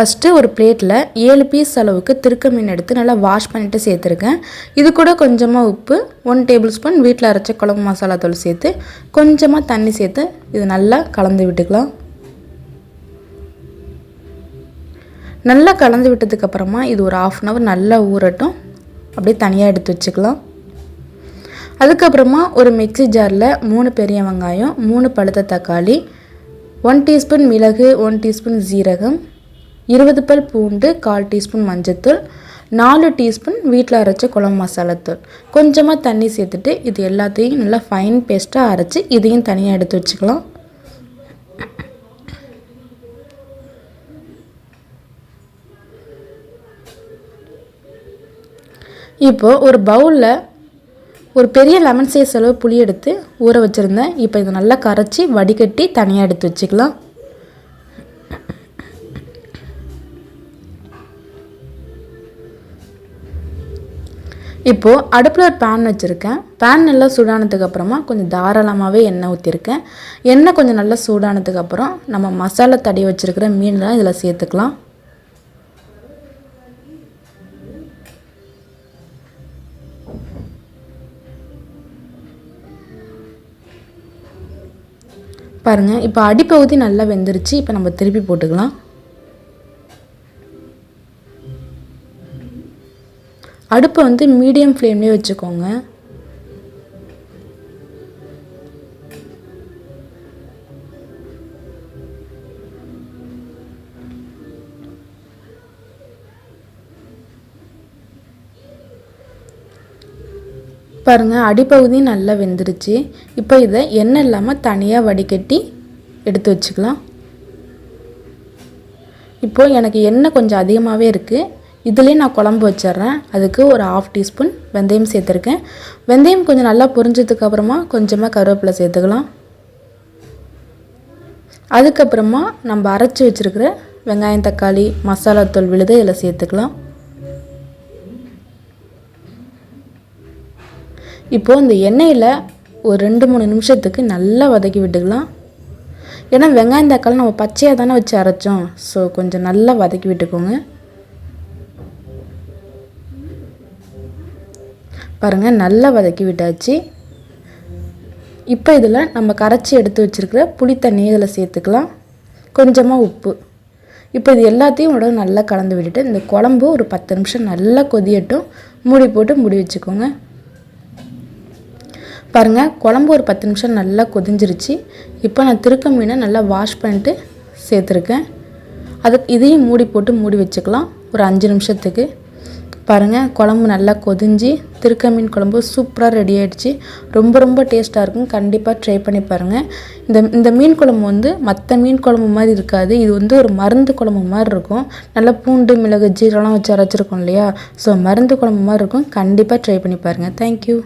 First ஒரு பிளேட்டில் ஏழு பீஸ் அளவுக்கு திருக்க மீன் எடுத்து நல்லா வாஷ் பண்ணிவிட்டு சேர்த்துருக்கேன். இது கூட கொஞ்சமாக உப்பு ஒன் டேபிள் ஸ்பூன் வீட்டில் அரைச்ச குழம்பு மசாலா தூள் சேர்த்து கொஞ்சமாக தண்ணி சேர்த்து இது நல்லா கலந்து விட்டுக்கலாம். நல்லா கலந்து விட்டதுக்கப்புறமா இது ஒரு ஆஃப் அன் ஹவர் நல்லா ஊறட்டும். அப்படியே தனியாக எடுத்து வச்சுக்கலாம். அதுக்கப்புறமா ஒரு மிக்ஸி ஜாரில் மூணு பெரிய வெங்காயம் மூணு பழுத்த தக்காளி ஒன் டீஸ்பூன் மிளகு ஒன் டீஸ்பூன் ஜீரகம் இருபது பல் பூண்டு கால் டீஸ்பூன் மஞ்சத்தூள் நாலு டீஸ்பூன் வீட்டில் அரைச்ச குழம்பு மசாலாத்தூள் கொஞ்சமாக தண்ணி சேர்த்துட்டு இது எல்லாத்தையும் நல்லா ஃபைன் பேஸ்ட்டாக அரைச்சி இதையும் தனியாக எடுத்து வச்சுக்கலாம். இப்போது ஒரு பவுலில் ஒரு பெரிய லெமன் சைஸ் அளவு புளி எடுத்து ஊற வச்சுருந்தேன். இப்போ இதை நல்லா கரைச்சி வடிகட்டி தனியாக எடுத்து வச்சுக்கலாம். இப்போது அடுப்பில் ஒரு பேன் வச்சுருக்கேன். பேன் நல்லா சூடானதுக்கு அப்புறமா கொஞ்சம் தாராளமாகவே எண்ணெய் ஊற்றிருக்கேன் எண்ணெய் கொஞ்சம் நல்லா சூடானதுக்கு அப்புறம் நம்ம மசாலா தடி வச்சுருக்கிற மீன்லாம் இதில் சேர்த்துக்கலாம். பாருங்கள் இப்போ அடிப்பகுதி நல்லா வெந்துருச்சு. இப்போ நம்ம திருப்பி போட்டுக்கலாம். அடுப்பை வந்து மீடியம் ஃப்ளேம்லேயே வச்சுக்கோங்க. பாருங்கள் அடிப்பகுதி நல்லா வெந்துருச்சு. இப்போ இதை எண்ணெய் இல்லாமல் தனியாக வடிகட்டி எடுத்து வச்சுக்கலாம். இப்போது எனக்கு எண்ணெய் கொஞ்சம் அதிகமாகவே இருக்குது இதுலேயே நான் குழம்பு வச்சிட்றேன். அதுக்கு ஒரு ஆஃப் டீஸ்பூன் வெந்தயம் சேர்த்துருக்கேன். வெந்தயம் கொஞ்சம் நல்லா பொரிஞ்சதுக்கு அப்புறமா கொஞ்சமாக கருவேப்பிலை சேர்த்துக்கலாம். அதுக்கப்புறமா நம்ம அரைச்சி வச்சுருக்கிற வெங்காயம் தக்காளி மசாலாத்தூள் விழுது இதில் சேர்த்துக்கலாம். இப்போது இந்த எண்ணெயில் ஒரு ரெண்டு மூணு நிமிஷத்துக்கு நல்லா வதக்கி விட்டுக்கலாம். ஏன்னா வெங்காயம் தக்காளி நம்ம பச்சையாக தானே வச்சு அரைச்சோம். ஸோ கொஞ்சம் நல்லா வதக்கி விட்டுக்கோங்க. பாருங்கள் நல்லா வதக்கி விட்டாச்சு. இப்போ இதில் நம்ம கரைச்சி எடுத்து வச்சுருக்கிற புளி தண்ணியை இதில் சேர்த்துக்கலாம். கொஞ்சமாக உப்பு. இப்போ இது எல்லாத்தையும் உடனே நல்லா கலந்து விட்டுட்டு இந்த குழம்பு ஒரு பத்து நிமிஷம் நல்லா கொதியட்டும். மூடி போட்டு மூடி வச்சுக்கோங்க. பாருங்கள் குழம்பு ஒரு பத்து நிமிஷம் நல்லா கொதிஞ்சிருச்சு. இப்போ நான் திருக்க மீனை நல்லா வாஷ் பண்ணிட்டு சேர்த்துருக்கேன். அதுக்கு இதையும் மூடி போட்டு மூடி வச்சுக்கலாம். ஒரு அஞ்சு நிமிஷத்துக்கு. பாருங்கள் குழம்பு நல்லா கொதிஞ்சு திருக்க மீன் குழம்பு சூப்பராக ரெடி ஆகிடுச்சு ரொம்ப ரொம்ப டேஸ்ட்டாக இருக்கும். கண்டிப்பாக ட்ரை பண்ணி பாருங்கள் இந்த இந்த மீன் குழம்பு வந்து மற்ற மீன் குழம்பு மாதிரி இருக்காது. இது வந்து ஒரு மருந்து குழம்பு மாதிரி இருக்கும். நல்லா பூண்டு மிளகு ஜீரெலாம் வச்சு அரைச்சிருக்கோம் இல்லையா? ஸோ மருந்து குழம்பு மாதிரி இருக்கும். கண்டிப்பாக ட்ரை பண்ணி பாருங்கள் தேங்க்யூ